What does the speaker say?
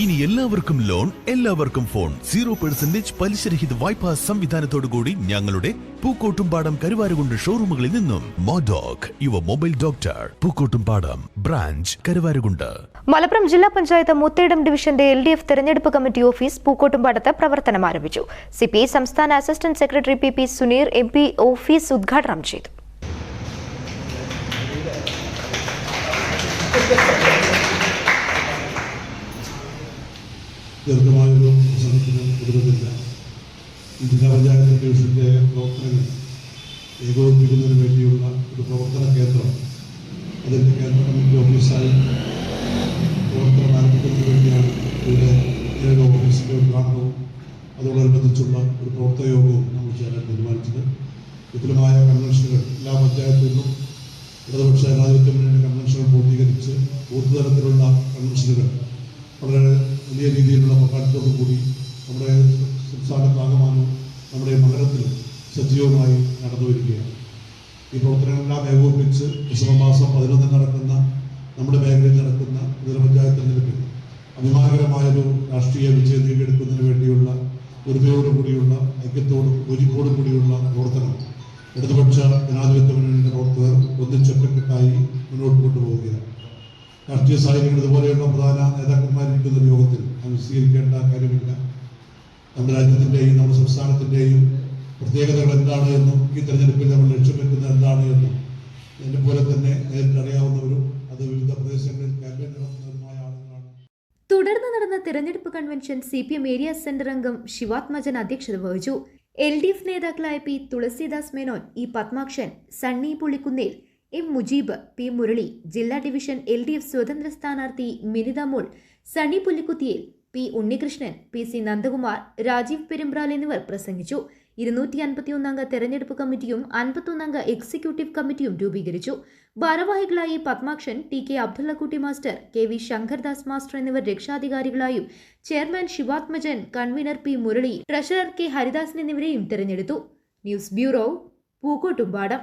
ഇനി എല്ലാവർക്കും ലോൺ എല്ലാവർക്കും ഫോൺ. സീറോ പെർസെന്റേജ് പലിശരഹിത വായ്പാ സംവിധാനത്തോടുകൂടി ഞങ്ങളുടെ പൂക്കോട്ടുംപാടം കരുവാരുകൊണ്ട് ഷോറൂമുകളിൽ നിന്നും. മോഡോക് യുവ mobile doctor Pookkottumpadam branch Karuvarakundu. Malappuram ജില്ലാ പഞ്ചായത്ത് മുത്തേടം ഡിവിഷന്റെ എൽ ഡി എഫ് തെരഞ്ഞെടുപ്പ് കമ്മിറ്റി ഓഫീസ് പൂക്കോട്ടുംപാടത്ത് പ്രവർത്തനം ആരംഭിച്ചു സി പി ഐ സംസ്ഥാന assistant secretary P P Suneer M P office ഉദ്ഘാടനം ചെയ്തു. ദീർഘമായൊരു പ്രസംഗത്തിന് കൊടുക്കുന്നില്ല ജില്ലാ പഞ്ചായത്ത് ഡിവിഷന്റെ പ്രവർത്തനങ്ങൾ ഏകോപിപ്പിക്കുന്നതിന് വേണ്ടിയുള്ള ഒരു പ്രവർത്തന കേന്ദ്രം അതിന്റെ കേന്ദ്ര കമ്മിറ്റി ഓഫീസായി പ്രവർത്തനം ആരംഭിക്കുന്നതിന് വേണ്ടിയാണ് ഇവിടെ ഏക ഓഫീസിന്റെ ഉദ്ഘാടനവും അതോടനുബന്ധിച്ചുള്ള ഒരു പ്രവർത്തന യോഗവും നമ്മൾ ചേരാൻ തീരുമാനിച്ചത്. വിപുലമായ കൺവെൻഷനുകൾ എല്ലാ പഞ്ചായത്തുകളിലും ഇടതുപക്ഷ ജനാധിപത്യ മുന്നണി കൺവെൻഷനുകൾ പൂർത്തീകരിച്ച് ബൂത്ത് കൺവെൻഷനുകൾ വളരെ വലിയ രീതിയിലുള്ള പങ്കാളിത്തോടു കൂടി നമ്മുടെ സംസ്ഥാന സംസ്ഥാനത്താകമാനം നമ്മുടെ മണ്ഡലത്തിൽ സജീവമായി നടന്നു വരികയാണ്. ഈ പ്രവർത്തനങ്ങളെല്ലാം ഏകോപിപ്പിച്ച് ഡിസംബർ പതിനൊന്നിന് നടക്കുന്ന നമ്മുടെ മേഖലയിൽ നടക്കുന്ന നഗരപഞ്ചായത്ത് തെരഞ്ഞെടുപ്പിൽ അഭിമാനകരമായൊരു രാഷ്ട്രീയ വിജയം നേടിയെടുക്കുന്നതിന് വേണ്ടിയുള്ള ഒരുമയോടു കൂടിയുള്ള ഐക്യത്തോടും ഒരുക്കോടും കൂടിയുള്ള പ്രവർത്തനം. ഇടതുപക്ഷ ജനാധിപത്യ മുന്നണിയുടെ പ്രവർത്തകർ ഒന്നിച്ചൊറ്റക്കെട്ടായി മുന്നോട്ട് കൊണ്ടുപോവുകയാണ്. രാഷ്ട്രീയ സാഹചര്യങ്ങൾ ഇതുപോലെയുള്ള പ്രധാന നേതാക്കന്മാരിരിക്കുന്ന ഒരു യോഗത്തിൽ അത് സ്വീകരിക്കേണ്ട കാര്യമില്ല. നമ്മുടെ രാജ്യത്തിന്റെയും നമ്മുടെ സംസ്ഥാനത്തിന്റെയും പ്രത്യേകതകൾ എന്താണ് എന്നും ഈ തെരഞ്ഞെടുപ്പിൽ നമ്മൾ ലക്ഷ്യം വെക്കുന്നത് എന്താണ് എന്നും എന്നെ പോലെ തന്നെ നേരിട്ട് അറിയാവുന്നവരും അത് വിവിധ പ്രദേശങ്ങളിൽ ക്യാമ്പയിൻ നടത്തുന്നവരുമായ ആളുകളാണ്. തുടർന്ന് നടന്ന തെരഞ്ഞെടുപ്പ് convention C P M area centre അംഗം ശിവാത്മജൻ അധ്യക്ഷത വഹിച്ചു. എൽ ഡി എഫ് നേതാക്കളായ P Thulasidas Menon E Padmakshan Sunny Pulikkunnel M Mujeeb P Murali ജില്ലാ ഡിവിഷൻ എൽ ഡി എഫ് സ്വതന്ത്ര സ്ഥാനാർത്ഥി Minitha Mol Sunny Pullikkuthiyil P Unnikrishnan P C Nandakumar Rajeev Perumbral എന്നിവർ പ്രസംഗിച്ചു. ഇരുന്നൂറ്റി അൻപത്തിയൊന്നംഗ തെരഞ്ഞെടുപ്പ് കമ്മിറ്റിയും അൻപത്തൊന്നംഗ എക്സിക്യൂട്ടീവ് കമ്മിറ്റിയും രൂപീകരിച്ചു. ഭാരവാഹികളായി Padmakshan T K Abdullakutty master K V Shankardas master എന്നിവർ രക്ഷാധികാരികളായും chairman Sivathmajan convener P Murali treasurer K Haridasan എന്നിവരെയും തെരഞ്ഞെടുത്തു. News bureau Pookkottumpadam.